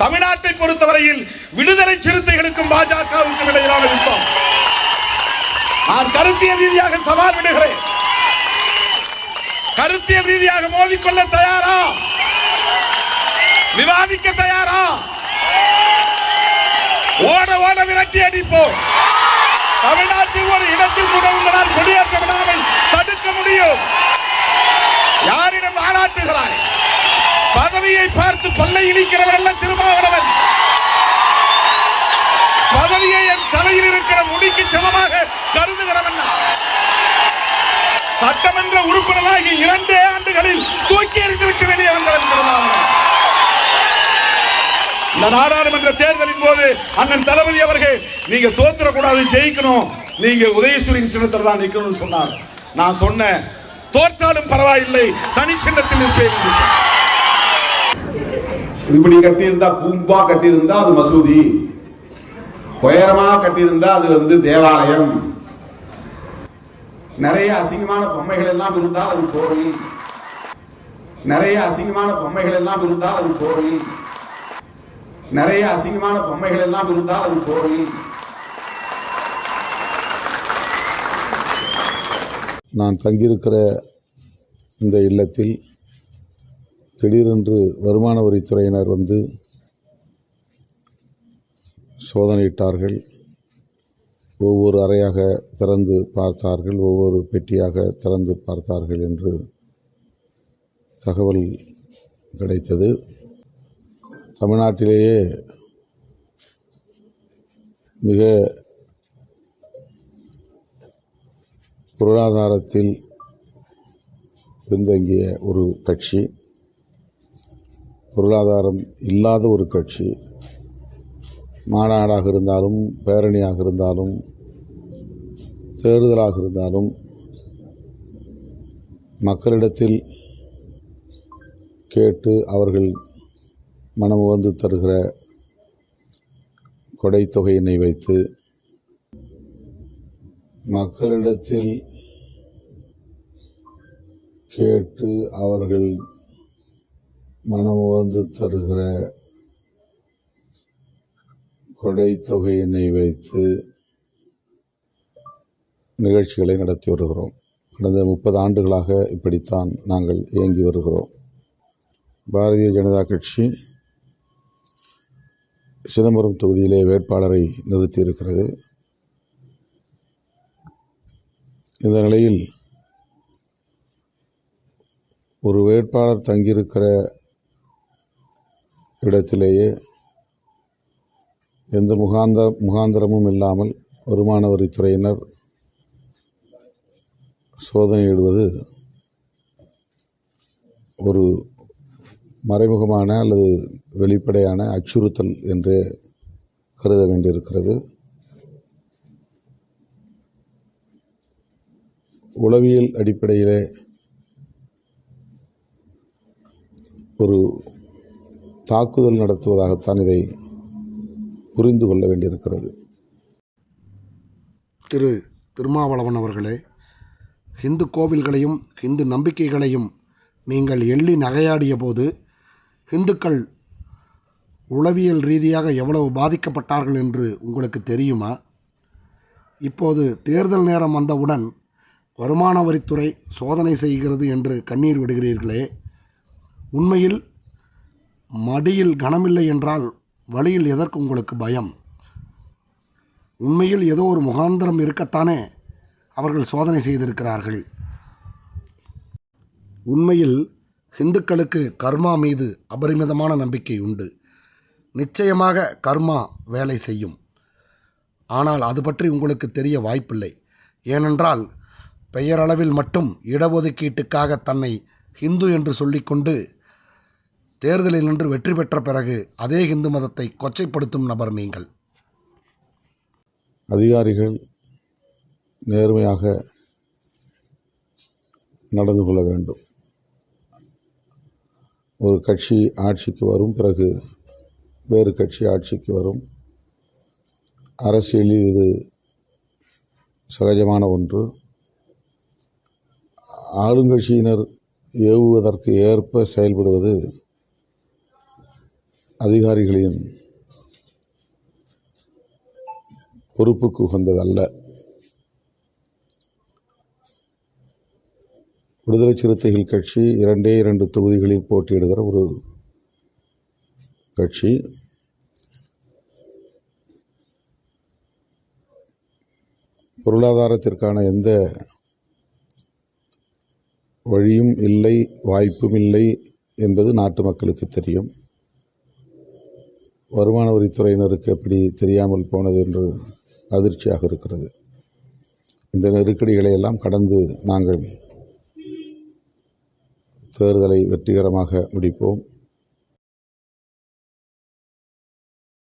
தமிழ்நாட்டை பொறுத்தவரையில் விடுதலை சிறுத்தைகளுக்கும் பாஜகவுக்கும் இடையிலான யுத்தம். நான் கருத்தியல் ரீதியாக சவால் விடுகிறேன். கருத்தியல் ரீதியாக மோதிக்கொள்ள தயாரா? விவாதிக்க தயாரா? ஓட ஓட விரட்டி அடிப்போம். தமிழ்நாட்டில் ஒரு இடத்தில் கூட உங்களால் குடியேற்ற விடாமல் தடுக்க முடியும். யாரிடம் ஆளாட்டுகிறாய்? பதவியை பார்த்து பல்லை எல்லாம் தலையில் இருக்கிற முடிக்கு சமமாக கருதுகிறவன் சட்டமன்ற உறுப்பினராகி இரண்டே ஆண்டுகளில் தூக்கி எறிந்துவிட்டு வெளியே வந்தவன் இந்த நாடாளுமன்ற தேர்தலின் போது அண்ணன் தளபதி அவர்கள் நீங்க தோத்துறக்கூடாது ஜெயிக்கணும். நீங்க உதயசூரின் சின்னத்தில் தான் நிக்கணும்னு சொன்னார். நான் சொன்னேன் தோற்றாலும் பரவாயில்லை தனி சின்னத்தில் நிற்பேன் இப்படி கட்டியிருந்தா கும்பா கட்டியிருந்தா அது மசூதி. உயரமா கட்டியிருந்தா அது வந்து தேவாலயம். நிறைய அசிங்கமான பொம்மைகள் எல்லாம் இருந்தால் அது கோவில் நிறைய அசிங்கமான பொம்மைகள் எல்லாம் இருந்தால் அது கோவில் நிறைய அசிங்கமான பொம்மைகள் எல்லாம் இருந்தால் அது கோவில் நான் தங்கியிருக்கிற இந்த இல்லத்தில் திடீரென்று வருமான வரித்துறையினர் வந்து சோதனையிட்டார்கள். ஒவ்வொரு அறையாக திறந்து பார்த்தார்கள். ஒவ்வொரு பெட்டியாக திறந்து பார்த்தார்கள் என்று தகவல் கிடைத்தது. தமிழ்நாட்டிலேயே மிக பொருளாதாரத்தில் பின்தங்கிய ஒரு கட்சி பொருளாதாரம் இல்லாத ஒரு கட்சி மாநாடாக இருந்தாலும் பேரணியாக இருந்தாலும் தேர்தலாக இருந்தாலும் மக்களிடத்தில் கேட்டு அவர்கள் மனமுகந்து தருகிற கொடைத்தொகையினை வைத்து மக்களிடத்தில் கேட்டு அவர்கள் மனமுவந்து தருகிற கொடைத்தொகையினை வைத்து நிகழ்ச்சிகளை நடத்தி வருகிறோம். கடந்த முப்பது ஆண்டுகளாக இப்படித்தான் நாங்கள் இயங்கி வருகிறோம். பாரதிய ஜனதா கட்சி சிதம்பரம் தொகுதியிலே வேட்பாளரை நிறுத்தியிருக்கிறது. இந்த நிலையில் ஒரு வேட்பாளர் தங்கியிருக்கிற இடத்திலேயே எந்த முகாந்த முகாந்திரமும் இல்லாமல் வருமான வரித்துறையினர் சோதனையிடுவது ஒரு மறைமுகமான அல்லது வெளிப்படையான அச்சுறுத்தல் என்று கருத வேண்டியிருக்கிறது. உளவியல் அடிப்படையிலே ஒரு தாக்குதல் நடத்துவதாகத்தான் இதை புரிந்து கொள்ள வேண்டியிருக்கிறது. திரு திருமாவளவன் அவர்களே ஹிந்து கோவில்களையும் ஹிந்து நம்பிக்கைகளையும் நீங்கள் எள்ளி நகையாடிய போது ஹிந்துக்கள் உளவியல் ரீதியாக எவ்வளவு பாதிக்கப்பட்டார்கள் என்று உங்களுக்கு தெரியுமா? இப்போது தேர்தல் நேரம் வந்தவுடன் வருமான வரித்துறை சோதனை செய்கிறது என்று கண்ணீர் விடுகிறீர்களே. உண்மையில் மடியில் கனமில்லை என்றால் வழியில் எதற்கு உங்களுக்கு பயம்? உண்மையில் ஏதோ ஒரு முகாந்திரம் இருக்கத்தானே அவர்கள் சோதனை செய்திருக்கிறார்கள். உண்மையில் இந்துக்களுக்கு கர்மா மீது அபரிமிதமான நம்பிக்கை உண்டு. நிச்சயமாக கர்மா வேலை செய்யும். ஆனால் அது பற்றி உங்களுக்கு தெரிய வாய்ப்பில்லை. ஏனென்றால் பெயரளவில் மட்டும் இடஒதுக்கீட்டுக்காக தன்னை ஹிந்து என்று சொல்லிக்கொண்டு தேர்தலில் நின்று வெற்றி பெற்ற பிறகு அதே இந்து மதத்தை கொச்சைப்படுத்தும் நபர் நீங்கள். அதிகாரிகள் நேர்மையாக நடந்து கொள்ள வேண்டும். ஒரு கட்சி ஆட்சிக்கு வரும் பிறகு வேறு கட்சி ஆட்சிக்கு வரும். அரசியலில் இது சகஜமான ஒன்று. ஆளுங்கட்சியினர் ஏவுவதற்கு ஏற்ப செயல்படுவது அதிகாரிகளின் பொறுப்புக்கு உகந்ததல்ல. விடுதலை சிறுத்தைகள் கட்சி இரண்டே இரண்டு தொகுதிகளில் போட்டியிடுகிற ஒரு கட்சி. பொருளாதாரத்திற்கான எந்த வழியும் இல்லை வாய்ப்பும் இல்லை என்பது நாட்டு மக்களுக்கு தெரியும். வருமான வரித்துறையினருக்கு எப்படி தெரியாமல் போனது என்று அதிர்ச்சியாக இருக்கிறது. இந்த நெருக்கடிகளை எல்லாம் கடந்து நாங்கள் தேர்தலை வெற்றிகரமாக முடிப்போம்.